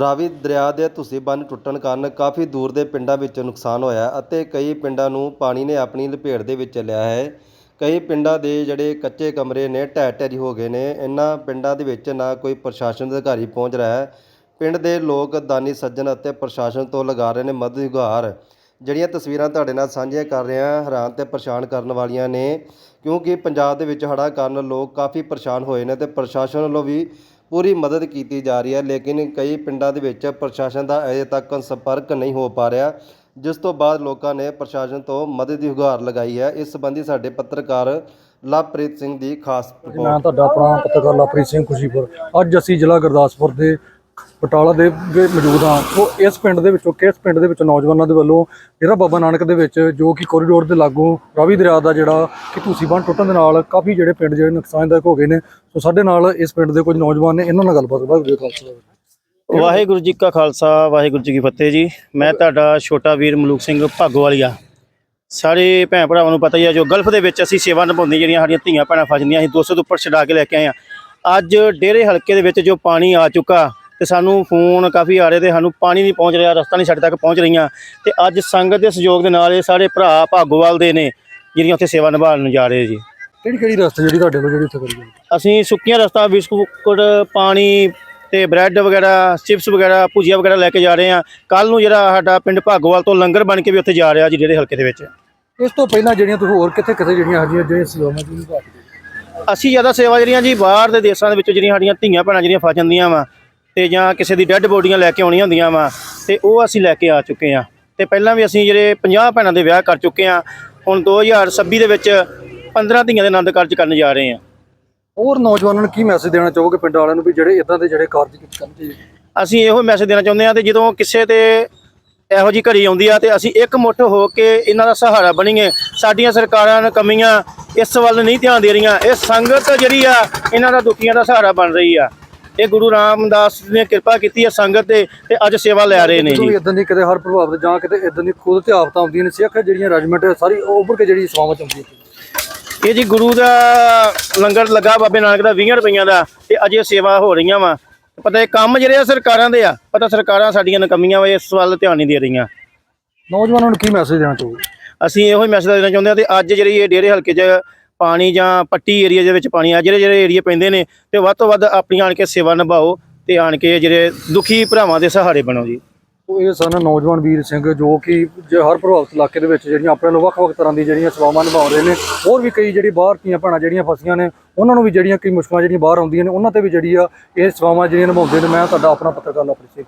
ਰਾਵੀ ਦਰਿਆ ਦੇ ਧੁੱਸੀ ਬੰਨ ਟੁੱਟਣ ਕਾਰਨ ਕਾਫੀ ਦੂਰ ਦੇ ਪਿੰਡਾਂ ਵਿੱਚ ਨੁਕਸਾਨ ਹੋਇਆ ਅਤੇ ਕਈ ਪਿੰਡਾਂ ਨੂੰ ਪਾਣੀ ਨੇ ਆਪਣੀ ਲਪੇਟ ਦੇ ਵਿੱਚ ਲਿਆ ਹੈ। ਕਈ ਪਿੰਡਾਂ ਦੇ ਜਿਹੜੇ ਕੱਚੇ ਕਮਰੇ ਨੇ ਢਹਿ ਢੇਰੀ ਹੋ ਗਏ ਨੇ। ਇਹਨਾਂ ਪਿੰਡਾਂ ਦੇ ਵਿੱਚ ਨਾ ਕੋਈ ਪ੍ਰਸ਼ਾਸਨ ਅਧਿਕਾਰੀ ਪਹੁੰਚ ਰਿਹਾ ਹੈ। ਪਿੰਡ ਦੇ ਲੋਕ ਦਾਨੀ ਸੱਜਣ ਅਤੇ ਪ੍ਰਸ਼ਾਸਨ ਤੋਂ ਲਗਾ ਰਹੇ ਨੇ ਮਦਦ ਗੁਹਾਰ ਜਿਹੜੀਆਂ ਤਸਵੀਰਾਂ ਤੁਹਾਡੇ ਨਾਲ ਸਾਂਝੀਆਂ ਕਰ ਰਿਹਾ ਹੈਰਾਨ ਤੇ ਪਰੇਸ਼ਾਨ ਕਰਨ ਵਾਲੀਆਂ ਨੇ। ਕਿਉਂਕਿ ਪੰਜਾਬ ਦੇ ਵਿੱਚ ਹੜ੍ਹਾਂ ਕਾਰਨ ਲੋਕ ਕਾਫੀ ਪਰੇਸ਼ਾਨ ਹੋਏ ਨੇ ਤੇ ਪ੍ਰਸ਼ਾਸਨ ਵੱਲੋਂ ਵੀ ਪੂਰੀ ਮਦਦ ਕੀਤੀ ਜਾ ਰਹੀ ਹੈ, ਲੇਕਿਨ ਕਈ ਪਿੰਡਾਂ ਦੇ ਵਿੱਚ ਪ੍ਰਸ਼ਾਸਨ ਦਾ ਅਜੇ ਤੱਕ ਸੰਪਰਕ ਨਹੀਂ ਹੋ ਪਾ ਰਿਹਾ, ਜਿਸ ਤੋਂ ਬਾਅਦ ਲੋਕਾਂ ਨੇ ਪ੍ਰਸ਼ਾਸਨ ਤੋਂ ਮਦਦ ਦੀ ਗੁਹਾਰ ਲਗਾਈ ਹੈ। ਇਸ ਸੰਬੰਧੀ ਸਾਡੇ ਪੱਤਰਕਾਰ ਲਵਪ੍ਰੀਤ ਸਿੰਘ ਦੀ ਖਾਸ ਰਿਪੋਰਟ ਮੈਂ ਤੁਹਾਡਾ ਆਪਣਾ ਪੱਤਰਕਾਰ ਲਵਪ੍ਰੀਤ ਸਿੰਘ ਖੁਸ਼ੀਪੁਰ। ਅੱਜ ਅਸੀਂ ਜ਼ਿਲ੍ਹਾ ਗੁਰਦਾਸਪੁਰ ਦੇ ਬਟਾਲਾ ਦੇ ਮੌਜੂਦ ਹਾਂ। ਉਹ ਇਸ ਪਿੰਡ ਦੇ ਵਿੱਚੋਂ, ਕਿਸ ਪਿੰਡ ਦੇ ਵਿੱਚ ਨੌਜਵਾਨਾਂ ਦੇ ਵੱਲੋਂ ਜਿਹੜਾ ਬਾਬਾ ਨਾਨਕ ਦੇ ਵਿੱਚ ਜੋ ਕਿ ਕੋਰੀਡੋਰ ਦੇ ਲਾਗੂ ਰਾਵੀ ਦਰਿਆ ਦਾ ਜਿਹੜਾ ਕਿ ਤੁਸੀਂ ਬੰਨ ਟੁੱਟਣ ਦੇ ਨਾਲ ਕਾਫੀ ਜਿਹੜੇ ਪਿੰਡ ਜਿਹੜੇ ਨੁਕਸਾਨਦਾਇਕ ਹੋ ਗਏ ਨੇ। ਸੋ ਸਾਡੇ ਨਾਲ ਇਸ ਪਿੰਡ ਦੇ ਕੁਝ ਨੌਜਵਾਨ ਨੇ, ਇਹਨਾਂ ਨਾਲ ਗੱਲਬਾਤ ਕਰਾਂਗੇ ਜੀ ਖਾਲਸਾ ਵਾਹਿਗੁਰੂ ਜੀ ਕਾ ਖਾਲਸਾ, ਵਾਹਿਗੁਰੂ ਜੀ ਕੀ ਫਤਿਹ ਜੀ। ਮੈਂ ਤੁਹਾਡਾ ਛੋਟਾ ਵੀਰ ਮਲੂਕ ਸਿੰਘ ਭਾਗੋਵਾਲੀਆ ਸਾਰੇ ਭੈਣ ਭਰਾਵਾਂ ਨੂੰ ਪਤਾ ਹੀ ਆ, ਜੋ ਗਲਫ ਦੇ ਵਿੱਚ ਅਸੀਂ ਸੇਵਾ ਨਿਭਾਉਂਦੇ ਜਿਹੜੀਆਂ ਸਾਡੀਆਂ ਧੀਆਂ ਭੈਣਾਂ ਫਸਦੀਆਂ ਅਸੀਂ 200 ਤੋਂ ਉੱਪਰ ਛਡਾ ਕੇ ਲੈ ਕੇ ਆਏ ਆ। ਅੱਜ ਡੇਰੇ ਹਲਕੇ ਦੇ ਵਿੱਚ ਜੋ ਪਾਣੀ ਆ ਚੁੱਕਾ ਤੇ ਸਾਨੂੰ ਫੋਨ ਕਾਫੀ ਆ ਰਹੇ ਤੇ ਸਾਨੂੰ ਪਾਣੀ ਨਹੀਂ ਪਹੁੰਚ ਰਿਹਾ ਰਸਤਾ ਨਹੀਂ ਸਾਡੇ ਤੱਕ ਪਹੁੰਚ ਰਹੀਆਂ। ਤੇ ਅੱਜ ਸੰਗਤ ਦੇ ਸਹਿਯੋਗ ਦੇ ਨਾਲ ਇਹ ਸਾਰੇ ਭਰਾ ਭਾਗੋਵਾਲ ਦੇ ਨੇ ਜਿਹੜੀਆਂ ਉੱਥੇ ਸੇਵਾ ਨਿਭਾਉਣ ਨੂੰ ਜਾ ਰਹੇ ਜੀ। ਕਿਹੜੀ ਕਿਹੜੀ ਰਸਤੇ ਜਿਹੜੀ ਤੁਹਾਡੇ ਕੋਲ ਜਿਹੜੀ ਉੱਥੇ ਕਰੀ ਅਸੀਂ ਸੁੱਕੀਆਂ ਰਸਤਾ ਬਿਸਕੁਟ ਪਾਣੀ ਤੇ ਬ੍ਰੈਡ ਵਗੈਰਾ ਚਿਪਸ ਵਗੈਰਾ ਭੁਜੀਆ ਵਗੈਰਾ ਲੈ ਕੇ ਜਾ ਰਹੇ ਹਾਂ। ਕੱਲ ਨੂੰ ਜਿਹੜਾ ਸਾਡਾ ਪਿੰਡ ਭਾਗੋਵਾਲ ਤੋਂ ਲੰਗਰ ਬਣ ਕੇ ਵੀ ਉੱਥੇ ਜਾ ਰਿਹਾ ਜੀ ਜਿਹੜੇ ਹਲਕੇ ਦੇ ਵਿੱਚ। ਇਸ ਤੋਂ ਪਹਿਲਾਂ ਜਿਹੜੀਆਂ ਤੁਸੀਂ ਹੋਰ ਕਿੱਥੇ ਕਿੱਥੇ ਜਿਹੜੀਆਂ ਸਾਡੀਆਂ ਜਿਹੜੇ ਸੇਵਾਵਾਂ ਦੀ ਨਿਭਾ ਅਸੀਂ ਜ਼ਿਆਦਾ ਸੇਵਾ ਜਿਹੜੀਆਂ ਜੀ ਬਾਹਰ ਦੇ ਦੇਸ਼ਾਂ ਦੇ ਵਿੱਚ ਜਿਹੜੀਆਂ ਸਾਡੀਆਂ ਧੀਆਂ ਭੈਣਾਂ ਜਿਹੜੀਆਂ ਫਸ ਜਾਂਦੀਆਂ ਵਾ ਤੇ ਜਾਂ ਕਿਸੇ ਦੀ ਡੈੱਡ ਬੋਡੀਆਂ ਲੈ ਕੇ ਆਉਣੀਆਂ ਹੁੰਦੀਆਂ ਵਾ ਤੇ ਉਹ ਅਸੀਂ ਲੈ ਕੇ ਆ ਚੁੱਕੇ ਆ ਤੇ ਪਹਿਲਾਂ ਵੀ ਅਸੀਂ ਜਿਹੜੇ 50 ਭੈਣਾਂ ਦੇ ਵਿਆਹ ਕਰ ਚੁੱਕੇ ਆ ਹੁਣ 2026 ਦੇ ਵਿੱਚ 15 ਧੀਆਂ ਦੇ ਆਨੰਦ ਕਾਰਜ ਕਰਨ ਜਾ ਰਹੇ ਆ ਹੋਰ ਨੌਜਵਾਨਾਂ ਨੂੰ ਕੀ ਮੈਸੇਜ ਦੇਣਾ ਚਾਹੋਗੇ ਪਿੰਡ ਵਾਲਿਆਂ ਨੂੰ ਵੀ ਜਿਹੜੇ ਇਦਾਂ ਦੇ ਜਿਹੜੇ ਕਾਰਜ ਕਰਨ ਚਾਹੀਦੇ ਅਸੀਂ ਇਹੋ ਮੈਸੇਜ ਦੇਣਾ ਚਾਹੁੰਦੇ ਆ ਤੇ ਜਦੋਂ ਕਿਸੇ ਤੇ ਇਹੋ ਜੀ ਘੜੀ ਆਉਂਦੀ ਆ ਤੇ ਅਸੀਂ ਇੱਕ ਮੁੱਠ ਹੋ ਕੇ ਇਹਨਾਂ ਦਾ ਸਹਾਰਾ ਬਣੀਏ ਸਾਡੀਆਂ ਸਰਕਾਰਾਂ ਨੇ ਕਮੀਆਂ ਇਸ ਵੱਲ ਨਹੀਂ ਧਿਆਨ ਦੇ ਰਹੀਆਂ ਇਹ ਸੰਗਤ ਜਿਹੜੀ ਆ ਇਹਨਾਂ ਦਾ ਦੁਖੀਆਂ ਦਾ ਸਹਾਰਾ ਬਣ ਰਹੀ ਆ। ਇਹ ਗੁਰੂ ਰਾਮਦਾਸ ਨੇ ਕਿਰਪਾ ਕੀਤੀ ਹੈ ਸੰਗਤ ਤੇ ਤੇ ਅੱਜ ਸੇਵਾ ਲੈ ਰਹੇ ਨੇ ਜੀ। ਇਦਾਂ ਦੀ ਕਿਤੇ ਹਰ ਪ੍ਰਭਾਵ ਤੇ ਜਾਂ ਕਿਤੇ ਇਦਾਂ ਦੀ ਖੁਦ ਤੇ ਆਫਤਾਂ ਆਉਂਦੀਆਂ ਨੇ ਸਿੱਖ ਜਿਹੜੀਆਂ ਰੈਜੀਮੈਂਟ ਸਾਰੀ ਉੱਭਰ ਕੇ ਜਿਹੜੀ ਸੇਵਾਵਾਂ ਚ ਆਉਂਦੀ ਇਹ ਜੀ ਗੁਰੂ ਦਾ ਲੰਗਰ ਲੱਗਾ ਬਾਬੇ ਨਾਨਕ ਦਾ 20 ਰੁਪਈਆਂ ਦਾ ਤੇ ਅਜੇ ਸੇਵਾ ਹੋ ਰਹੀਆਂ ਵਾ। ਪਤਾ ਇਹ ਕੰਮ ਜਿਹੜੇ ਆ ਸਰਕਾਰਾਂ ਦੇ ਆ ਪਤਾ ਸਰਕਾਰਾਂ ਸਾਡੀਆਂ ਨਕਮੀਆਂ ਵਾ ਇਸ ਵੱਲ ਧਿਆਨ ਨਹੀਂ ਦੇ ਰਹੀਆਂ। ਨੌਜਵਾਨਾਂ ਨੂੰ ਕੀ ਮੈਸੇਜ ਦੇਣਾ ਚਾਹੋਗੇ? ਅਸੀਂ ਇਹੋ ਹੀ ਮੈਸੇਜ ਦੇਣਾ ਚਾਹੁੰਦੇ ਹਾਂ ਤੇ ਅੱਜ ਜਿਹੜੀ ਇਹ ਡੇਰੇ ਹਲਕੇ 'ਚ ਪਾਣੀ ਜਾਂ ਪੱਟੀ ਏਰੀਆ ਦੇ ਵਿੱਚ ਪਾਣੀ ਆ, ਜਿਹੜੇ ਜਿਹੜੇ ਏਰੀਆ ਪੈਂਦੇ ਨੇ ਤੇ ਵੱਧ ਤੋਂ ਵੱਧ ਆਪਣੀ ਆਣ ਕੇ ਸੇਵਾ ਨਿਭਾਓ ਤੇ ਆਣ ਕੇ ਜਿਹੜੇ ਦੁਖੀ ਭਰਾਵਾਂ ਦੇ ਸਹਾਰੇ ਬਣੋ ਜੀ। ਉਹ ਇਹ ਸਨ ਨੌਜਵਾਨ ਵੀਰ ਸਿੰਘ ਜੋ ਕਿ ਜੇ ਹਰ ਪ੍ਰਭਾਵਿਤ ਇਲਾਕੇ ਦੇ ਵਿੱਚ ਜਿਹੜੀਆਂ ਆਪਣੇ ਨੂੰ ਵੱਖ-ਵੱਖ ਤਰ੍ਹਾਂ ਦੀ ਜਿਹੜੀਆਂ ਸੇਵਾਵਾਂ ਨਿਭਾ ਰਹੇ ਨੇ, ਹੋਰ ਵੀ ਕਈ ਜਿਹੜੀ ਬਾਹਰ ਦੀਆਂ ਭੈਣਾਂ ਜਿਹੜੀਆਂ ਫਸੀਆਂ ਨੇ, ਉਹਨਾਂ ਨੂੰ ਵੀ ਜਿਹੜੀਆਂ ਕਈ ਮੁਸ਼ਕਲਾਂ ਜਿਹੜੀਆਂ ਬਾਹਰ ਆਉਂਦੀਆਂ ਨੇ, ਉਹਨਾਂ ਤੇ ਵੀ ਜਿਹੜੀ ਆ ਇਹ ਸੇਵਾਵਾਂ ਜਿਹੜੀਆਂ ਨਿਭਾਉਂਦੇ ਨੇ, ਮੈਂ ਤੁਹਾਡਾ ਆਪਣਾ ਪੱਤਰਕਾਰ ਲਵਪ੍ਰੀਤ ਸਿੰਘ